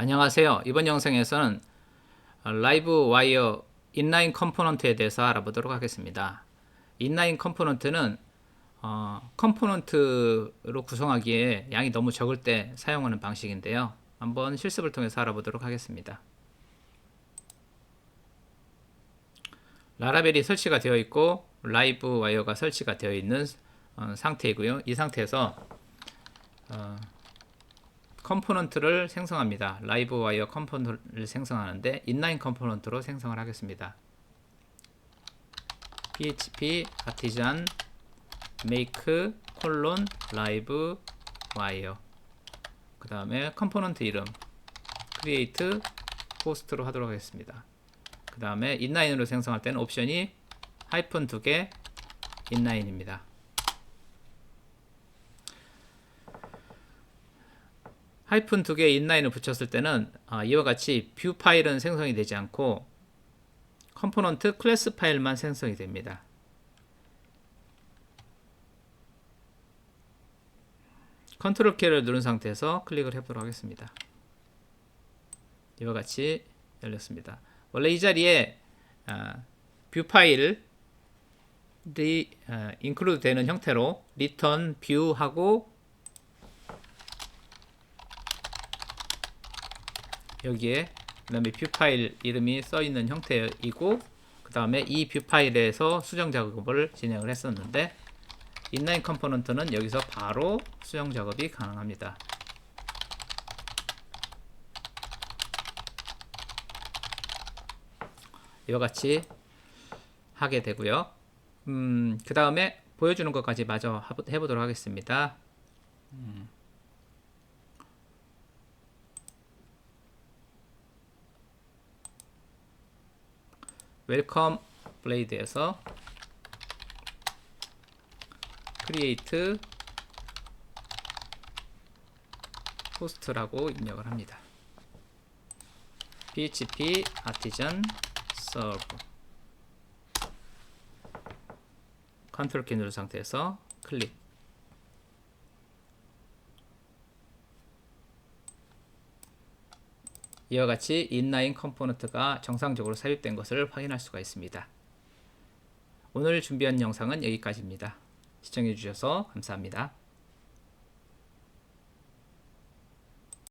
안녕하세요. 이번 영상에서는 라이브 와이어 인라인 컴포넌트에 대해서 알아보도록 하겠습니다. 인라인 컴포넌트는 어, 컴포넌트로 구성하기에 양이 너무 적을 때 사용하는 방식인데요. 한번 실습을 통해서 알아보도록 하겠습니다. 라라벨이 설치가 되어 있고 라이브 와이어가 설치가 되어 있는 어, 상태이고요. 이 상태에서 어, 컴포넌트를 생성합니다. 라이브 와이어 컴포넌트를 생성하는데 인라인 컴포넌트로 생성을 하겠습니다. php artisan make 콜론 라이브 와이어 그 다음에 컴포넌트 이름 create 호스트로 하도록 하겠습니다. 그 다음에 인라인으로 생성할 때는 옵션이 하이픈 두 개 인라인입니다. 하이픈 두개 인라인을 붙였을 때는 아, 이와 같이 뷰 파일은 생성이 되지 않고 컴포넌트 클래스 파일만 생성이 됩니다. 컨트롤 키를 누른 상태에서 클릭을 해보도록 하겠습니다. 이와 같이 열렸습니다. 원래 이 자리에 아, 뷰 파일이 아, 인클루드 되는 형태로 return view 하고 여기에 그 다음에 뷰 파일 이름이 써 있는 형태이고 그 다음에 이 뷰 파일에서 수정 작업을 진행을 했었는데 인라인 컴포넌트는 여기서 바로 수정 작업이 가능합니다. 이와 같이 하게 되고요. 음, 그 다음에 보여주는 것까지 마저 해보도록 하겠습니다. 음. 웰컴 블레이드에서 create 호스트라고 입력을 합니다. php artisan serve 컨트롤 키 누른 상태에서 클릭 이와 같이 인라인 컴포넌트가 정상적으로 삽입된 것을 확인할 수가 있습니다. 오늘 준비한 영상은 여기까지입니다. 시청해 주셔서 감사합니다.